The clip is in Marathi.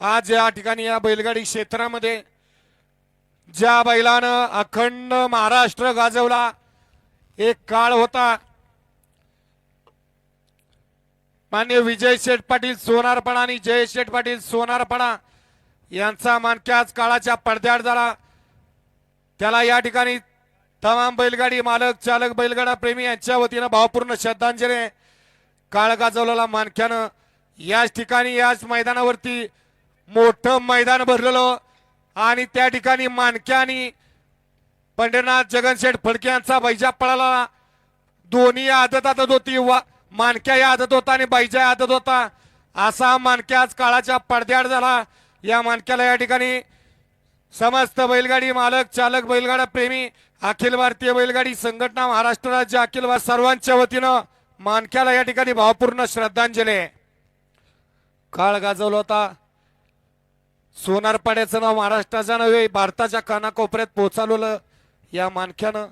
आज या ठिकाणी या बैलगाडी क्षेत्रामध्ये ज्या बैलानं अखंड महाराष्ट्र गाजवला एक काळ होता मान्य विजय शेठ पाटील सोनारपणा आणि जय शेठ पाटील सोनारपणा यांचा मानक्याच काळाच्या पडद्याड झाला त्याला या ठिकाणी तमाम बैलगाडी मालक चालक बैलगाडा प्रेमी यांच्या वतीनं भावपूर्ण श्रद्धांजली आहे. काळ गाजवलेला मानक्यानं याच ठिकाणी याच मैदानावरती मोठं मैदान भरलेलं आणि त्या ठिकाणी मानक्या आणि पंढरनाथ जगनशेठ फडके यांचा बैजा पळाला. दोन्ही आदत आदत होती. वा मानक्या या आदत होता आणि बैजा आदत होता. असा मानक्या आज काळाच्या पडद्याआड झाला. या मानक्याला या ठिकाणी समस्त बैलगाडी मालक चालक बैलगाडा प्रेमी अखिल भारतीय बैलगाडी संघटना महाराष्ट्र राज्य अखिल सर्वांच्या वतीनं मानक्याला या ठिकाणी भावपूर्ण श्रद्धांजली. आहे. काळ गाजवला होता. सोनारपाड्याचं नाव महाराष्ट्राच्या नव्हे भारताच्या कानाकोपऱ्यात पोहोचवलेलं या मानख्यानं